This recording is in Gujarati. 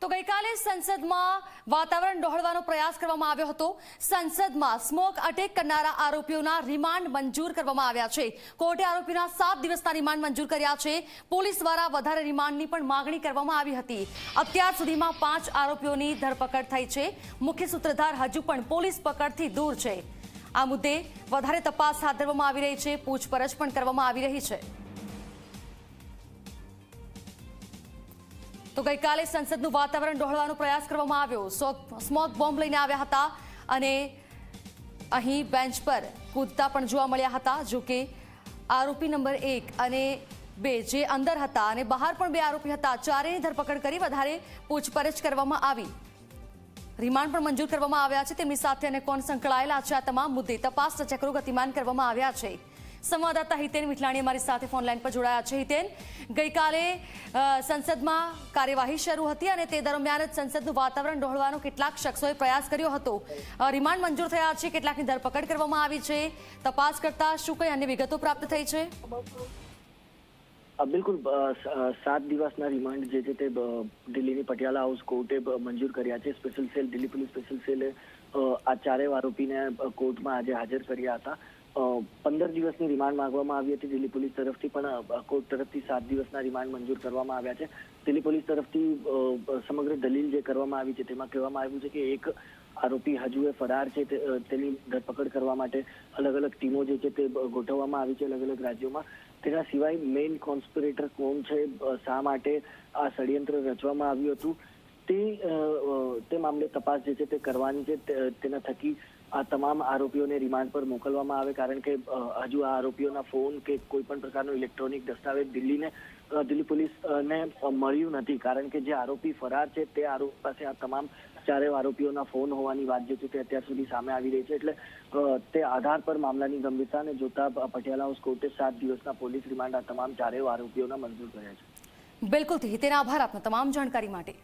તો ગઈકાલે સંસદમાં વાતાવરણ ડહોળવાનો પ્રયાસ કરવામાં આવ્યો હતો. સંસદમાં સ્મોક અટેક કરનારા આરોપીઓના રિમાન્ડ મંજૂર કરવામાં આવ્યા છે. કોર્ટે આરોપીના સાત દિવસના રિમાન્ડ મંજૂર કર્યા છે. પોલીસ દ્વારા વધારે રિમાન્ડની પણ માગણી કરવામાં આવી હતી. અત્યાર સુધીમાં પાંચ આરોપીઓની ધરપકડ થઈ છે. મુખ્ય સૂત્રધાર હજુ પણ પોલીસ પકડથી દૂર છે. આ મુદ્દે વધારે તપાસ હાથ ધરવામાં આવી રહી છે. પૂછપરછ પણ કરવામાં આવી રહી છે. તો ગઈકાલે સંસદનું વાતાવરણ ડહોળવાનો પ્રયાસ કરવામાં આવ્યો. સ્મોક બોમ્બ લઈને આવ્યા હતા અને અહીં બેન્ચ પર કૂદતા પણ જોવા મળ્યા હતા, જો કે આરોપી નંબર એક અને બે જે અંદર હતા અને બહાર પણ બે આરોપી હતા ચારેની ધરપકડ કરી વધારે પૂછપરછ કરવામાં આવી. રિમાન્ડ પણ મંજૂર કરવામાં આવ્યા છે. તેમની સાથે અને કોણ સંકળાયેલા છે આ તમામ મુદ્દે તપાસના ચક્રો ગતિમાન કરવામાં આવ્યા છે. સંવાદદાતા હિતેન મિઠલાણી અમારી સાથે ફોન લાઈન પર જોડાયા છે. હિતેન, ગઈકાલે સંસદમાં કાર્યવાહી શરૂ હતી અને તે દરમિયાન જ સંસદનું વાતાવરણ ડહોળવાનો કેટલાક શખ્સોએ પ્રયાસ કર્યો હતો. રિમાન્ડ મંજૂર થયા છે, કેટલાકની ધરપકડ કરવામાં આવી છે. તપાસ કરતા શું કઈ અન્ય વિગતો પ્રાપ્ત થઈ છે? બિલકુલ સાત દિવસના રિમાન્ડ જે છે તે દિલ્હીની પટિયાલા હાઉસ કોર્ટે મંજૂર કર્યા છે. Special cell, Delhi police special સેલે આ ચારેય આરોપીને કોર્ટમાં આજે હાજર કર્યા હતા. પંદર દિવસની રિમાન્ડ માંગવામાં આવી હતી. દિલ્હી પોલીસ તરફથી પણ કોર્ટ તરફથી સાત દિવસના રિમાન્ડ મંજૂર કરવામાં આવ્યા છે. દિલ્હી પોલીસ તરફથી સમગ્ર દલીલ જે કરવામાં આવી છે તેમાં કહેવામાં આવ્યું છે કે એક આરોપી હજુ એ ફરાર છે તેની ધરપકડ કરવા માટે અલગ અલગ ટીમો જે છે તે ગોઠવવામાં આવી છે અલગ અલગ રાજ્યોમાં. તેના સિવાય મેઇન કોન્સ્પિરેટર કોણ છે શા માટે આ ષડયંત્ર રચવામાં આવ્યું હતું? તે તે મામલે તપાસ જે છે તે કરવાની છે તેના થકી આ તમામ આરોપીઓને રિમાન્ડ પર મોકલવામાં આવે. કારણ કે હજુ આ આરોપીઓના ફોન કે કોઈ પણ પ્રકારનો ઇલેક્ટ્રોનિક દસ્તાવેજ દિલ્હીને દિલ્હી પોલીસ ને મળ્યું નથી. કારણ કે જે આરોપી ફરાર છે, તે આરોપી પાસે આ તમામ ચારેય આરોપીઓના ફોન હોવાની વાત જે છે તે અત્યાર સુધી સામે આવી રહી છે. એટલે તે આધાર પર મામલાની ગંભીરતાને જોતા પટિયાલા હાઉસ કોર્ટે સાત દિવસના પોલીસ રિમાન્ડ આ તમામ ચારેય આરોપીઓના મંજૂર કર્યા છે. બિલકુલ તેના આભાર આપના તમામ જાણકારી માટે.